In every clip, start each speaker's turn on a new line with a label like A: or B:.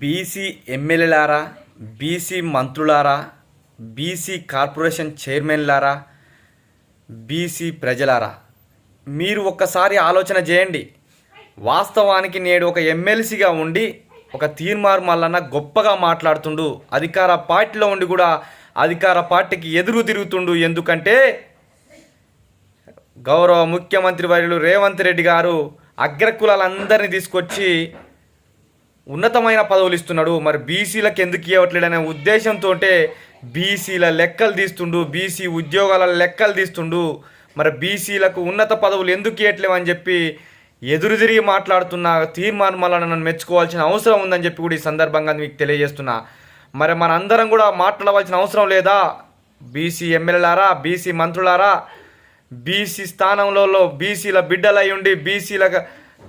A: BC ఎమ్మెల్యేలారా BC మంత్రులారా BC corporation చైర్మన్లారా బీసీ ప్రజలారా మీరు ఒక్కసారి ఆలోచన చేయండి. వాస్తవానికి నేడు ఒక ఎమ్మెల్సీగా ఉండి ఒక తీర్మార్ మల్లన్న గొప్పగా మాట్లాడుతుండు. అధికార పార్టీలో ఉండి కూడా అధికార పార్టీకి ఎదురు తిరుగుతుండు. ఎందుకంటే గౌరవ ముఖ్యమంత్రి వర్యులు రేవంత్ రెడ్డి గారు అగ్రకులాలందరినీ తీసుకొచ్చి ఉన్నతమైన పదవులు ఇస్తున్నాడు మరి బీసీలకు ఎందుకు ఇవ్వట్లేడనే ఉద్దేశంతో బీసీల లెక్కలు తీస్తుండు బీసీ ఉద్యోగాల లెక్కలు తీస్తుండు. మరి బీసీలకు ఉన్నత పదవులు ఎందుకు ఇవ్వట్లేమని చెప్పి ఎదురు తిరిగి మాట్లాడుతున్న తీర్మానం వల్ల నన్ను మెచ్చుకోవాల్సిన అవసరం ఉందని చెప్పి కూడా ఈ సందర్భంగా మీకు తెలియజేస్తున్నా. మరి మనందరం కూడా మాట్లాడవలసిన అవసరం లేదా? బీసీ ఎమ్మెల్యేలారా బీసీ మంత్రులారా? బీసీ స్థానంలో బీసీల బిడ్డలై ఉండి బీసీల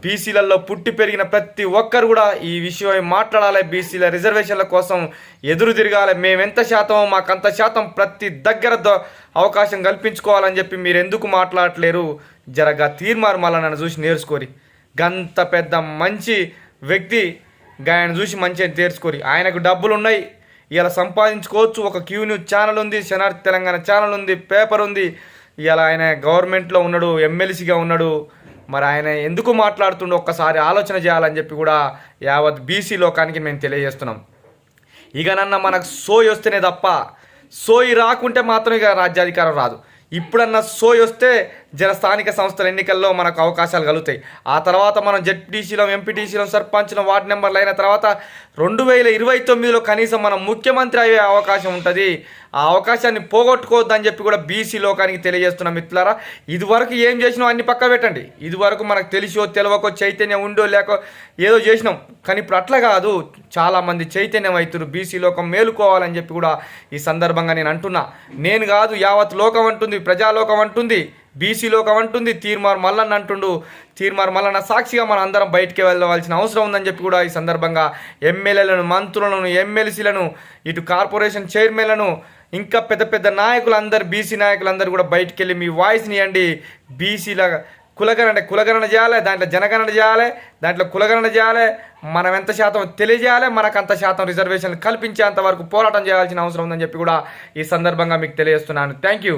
A: బీసీలలో పుట్టి పెరిగిన ప్రతి ఒక్కరు కూడా ఈ విషయమై మాట్లాడాలి. బీసీల రిజర్వేషన్ల కోసం ఎదురు తిరగాలి. మేమెంత శాతం మాకంత శాతం ప్రతి దగ్గర ద- అవకాశం కల్పించుకోవాలని చెప్పి మీరు ఎందుకు మాట్లాడట్లేరు? జరగా తీర్మారు మళ్ళీ నన్ను చూసి నేర్చుకోరి. గంత పెద్ద మంచి వ్యక్తి ఆయన చూసి మంచిగా తీర్చుకోరి. ఆయనకు డబ్బులు ఉన్నాయి ఇలా సంపాదించుకోవచ్చు. ఒక క్యూ న్యూస్ ఛానల్ ఉంది. శనార్థి తెలంగాణ ఛానల్ ఉంది. పేపర్ ఉంది. ఇలా ఆయన గవర్నమెంట్లో ఉన్నాడు. ఎమ్మెల్సీగా ఉన్నాడు. మరి ఆయన ఎందుకు మాట్లాడుతుండో ఒక్కసారి ఆలోచన చేయాలని చెప్పి కూడా యావత్ బీసీ లోకానికి మేము తెలియజేస్తున్నాం. ఇక నన్న మనకు సోయి వస్తేనే తప్ప సోయి రాకుంటే మాత్రం ఇక రాజ్యాధికారం రాదు. ఇప్పుడన్నా సోయి వస్తే జన స్థానిక సంస్థల ఎన్నికల్లో మనకు అవకాశాలు కలుగుతాయి. ఆ తర్వాత మనం జెడ్పీటీసీలో ఎంపీటీసీలో సర్పంచ్లో వార్డు నెంబర్లు అయిన తర్వాత రెండు వేల ఇరవై తొమ్మిదిలో కనీసం మనం ముఖ్యమంత్రి అయ్యే అవకాశం ఉంటుంది. ఆ అవకాశాన్ని పోగొట్టుకోవద్దని చెప్పి కూడా బీసీ లోకానికి తెలియజేస్తున్నాం మిత్రులారా ఇదివరకు ఏం చేసినాం అన్ని పక్క పెట్టండి. ఇదివరకు మనకు తెలిసో తెలియకో చైతన్యం ఉండో లేకో ఏదో చేసినాం. కానీ ఇప్పుడు అట్లా కాదు. చాలామంది చైతన్యం అవుతున్నారు. బీసీ లోకం మేలుకోవాలని చెప్పి కూడా ఈ సందర్భంగా నేను అంటున్నా. నేను కాదు యావత్ లోకం అంటుంది ప్రజాలోకం అంటుంది బీసీ లోకం అంటుంది తీర్మార్ మల్లన్న అంటుండు. తీర్మార్ మల్లన్న సాక్షిగా మనం అందరం బయటికి వెళ్ళవలసిన అవసరం ఉందని చెప్పి కూడా ఈ సందర్భంగా ఎమ్మెల్యేలను మంత్రులను ఎమ్మెల్సీలను ఇటు కార్పొరేషన్ చైర్మన్లను ఇంకా పెద్ద పెద్ద నాయకులందరూ బీసీ నాయకులందరూ కూడా బయటికి వెళ్ళి మీ వాయిస్ని ఇవ్వండి. బీసీల కులగణన కులగణన చేయాలి దాంట్లో జనగణన చేయాలి దాంట్లో కులగణన చేయాలి మనం ఎంత శాతం తెలియజేయాలి మనకు అంత శాతం రిజర్వేషన్లు కల్పించేంత వరకు పోరాటం చేయాల్సిన అవసరం ఉందని చెప్పి కూడా ఈ సందర్భంగా మీకు తెలియజేస్తున్నాను. Thank you